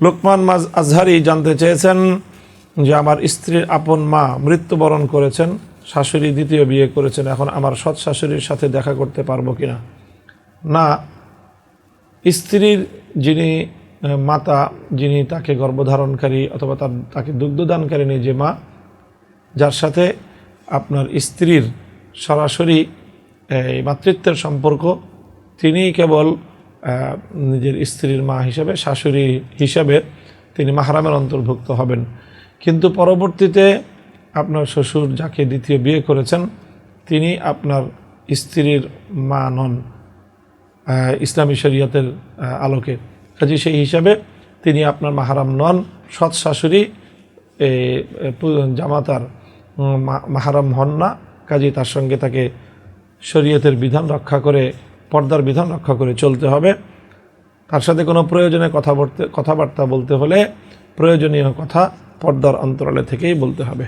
লোকমান মাজ আজহারি জানতে চেয়েছেন যে আমার স্ত্রীর আপন মা মৃত্যুবরণ করেছেন, শাশুড়ি দ্বিতীয় বিয়ে করেছেন, এখন আমার সৎ শাশুড়ির সাথে দেখা করতে পারব কি না না স্ত্রীর যিনি মাতা, যিনি তাকে গর্ভধারণকারী অথবা তার, তাকে দুগ্ধদানকারিণী যে মা, যার সাথে আপনার স্ত্রীর সরাসরি, এই মাতৃত্বের সম্পর্ক তিনি কেবল নিজের স্ত্রীর মা হিসাবে, শাশুড়ি হিসাবে তিনি মাহারামের অন্তর্ভুক্ত হবেন। কিন্তু পরবর্তীতে আপনার শ্বশুর যাকে দ্বিতীয় বিয়ে করেছেন, তিনি আপনার স্ত্রীর মা নন ইসলামী শরীয়তের আলোকে। কাজে সেই হিসাবে তিনি আপনার মাহারাম নন, সৎ শাশুড়ি জামাতার মাহারাম হন না। কাজে তার সঙ্গে তাকে শরীয়তের বিধান রক্ষা করে পর্দার বিধান রক্ষা করে চলতে হবে। তার সাথে কোনো প্রয়োজনে কথা বলতে, কথাবার্তা বলতে হলে প্রয়োজনীয় কথা পর্দার অন্তরালে থেকেই বলতে হবে।